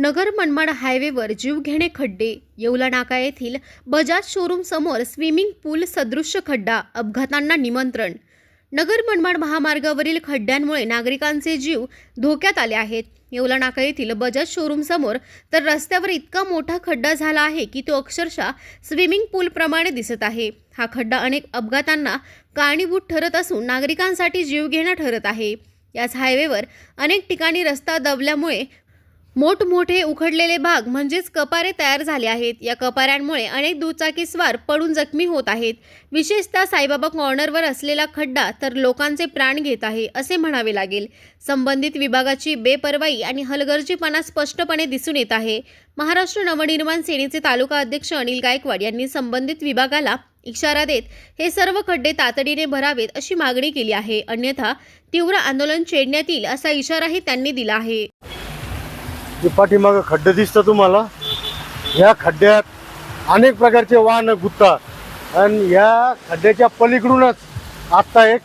नगर मनमाड हायवेवर जीवघेणे खड्डे येवला नाका येथील बजाज शोरूम समोर स्विमिंग पूल सदृश्य खड्डा अपघातांना निमंत्रण. नगर मनमाड महामार्गावरील खड्ड्यांमुळे नागरिकांचे जीव धोक्यात आले आहेत. येवला नाका येथील बजाज शोरूम समोर तर रस्त्यावर इतका मोठा खड्डा झाला आहे की तो अक्षरशः स्विमिंग पूलप्रमाणे दिसत आहे. हा खड्डा अनेक अपघातांना कारणीभूत ठरत असून नागरिकांसाठी जीवघेणा ठरत आहे. याच हायवेवर अनेक ठिकाणी रस्ता दबल्यामुळे मोठमोठे उखडलेले भाग म्हणजेच कपारे तयार झाले आहेत. या कपाऱ्यांमुळे अनेक दुचाकीस्वार पडून जखमी होत आहेत. विशेषतः साईबाबा कॉर्नरवर असलेला खड्डा तर लोकांचे प्राण घेत आहे असे म्हणावे लागेल. संबंधित विभागाची बेपर्वाई आणि हलगर्जीपणा स्पष्टपणे दिसून येत आहे. महाराष्ट्र नवनिर्माण सेनेचे तालुका अध्यक्ष अनिल गायकवाड यांनी संबंधित विभागाला इशारा देत हे सर्व खड्डे तातडीने भरावेत अशी मागणी केली आहे. अन्यथा तीव्र आंदोलन छेडण्यात येईल असा इशाराही त्यांनी दिला आहे. जे पाठीमागं खड्डे दिसतं तुम्हाला या खड्ड्यात अनेक प्रकारचे वाहनं गुंततात. आणि या खड्ड्याच्या पलीकडूनच आत्ता एक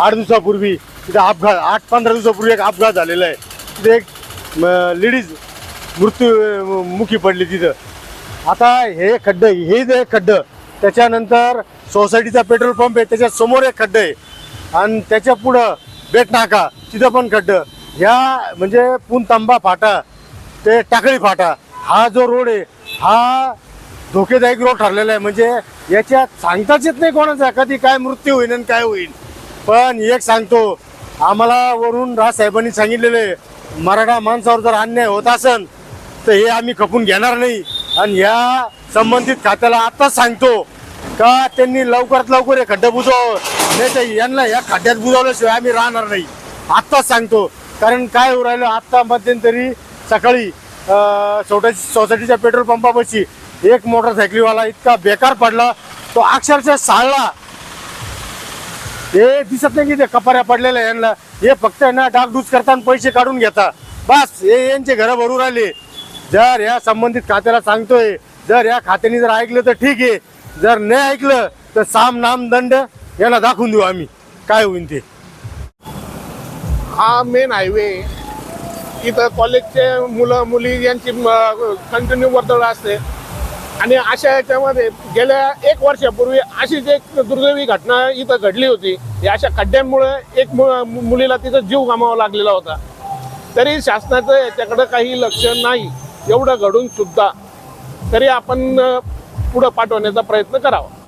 आठ दिवसापूर्वी तिथे अपघात आठ पंधरा दिवसापूर्वी एक अपघात झालेला आहे. तिथे एक लेडीज मृत्यू मुखी पडली तिथं. आता हे खड्डे हे जे खड्डं त्याच्यानंतर सोसायटीचा पेट्रोल पंप आहे त्याच्यासमोर एक खड्डं आहे. आणि त्याच्या पुढं बेटनाका तिथं पण खड्डं. ह्या म्हणजे पुनतांबा फाटा ते टाकळी फाटा. हा जो रोड आहे हा धोकेदायक रोड ठरलेला आहे. म्हणजे याच्यात सांगताच येत नाही कोणाचा. कधी काय मृत्यू होईल आणि काय होईल पण एक सांगतो आम्हाला वरून राजसाहेबांनी सांगितलेलं आहे मराठा माणसावर जर अन्याय होत असन तर हे आम्ही खपून घेणार नाही. आणि या संबंधित खात्याला आत्ताच सांगतो का त्यांनी लवकरात लवकर हे खड्डे बुजवावं. नाही तर यांना या खड्ड्यात बुजवल्याशिवाय आम्ही राहणार नाही. आत्ताच सांगतो. कारण काय होऊ राहिलं आत्ता मध्यंतरी सकाळी अं, सोसायटी सोसायटीच्या पेट्रोल पंपापाशी एक मोटरसायकलीवाला इतका बेकार पडला तो अक्षरशः साळला. हे दिसत नाही की ते कपाऱ्या पडलेल्या यांना. हे फक्त यांना ना डागडूज करताना पैसे काढून घेता. बस हे यांचे घरं भरू राहिले. जर या संबंधित खात्याला सांगतोय जर या खात्याने जर ऐकलं तर ठीक आहे. जर नाही ऐकलं तर साम नाम दंड यांना दाखवून देऊ आम्ही. काय होईल ते? हा मेन हायवे इथं कॉलेजचे मुलं मुली यांची कंटिन्यू वर्दळ असते. आणि अशा याच्यामध्ये गेल्या एक वर्षापूर्वी अशीच एक दुर्दैवी घटना इथं घडली होती या अशा खड्ड्यांमुळे एक मु- मुलीला तिथं जीव गमावा लागलेला होता. तरी शासनाचं याच्याकडं काही लक्ष नाही एवढं घडून सुद्धा. तरी आपण पुढं पाठवण्याचा प्रयत्न करावा.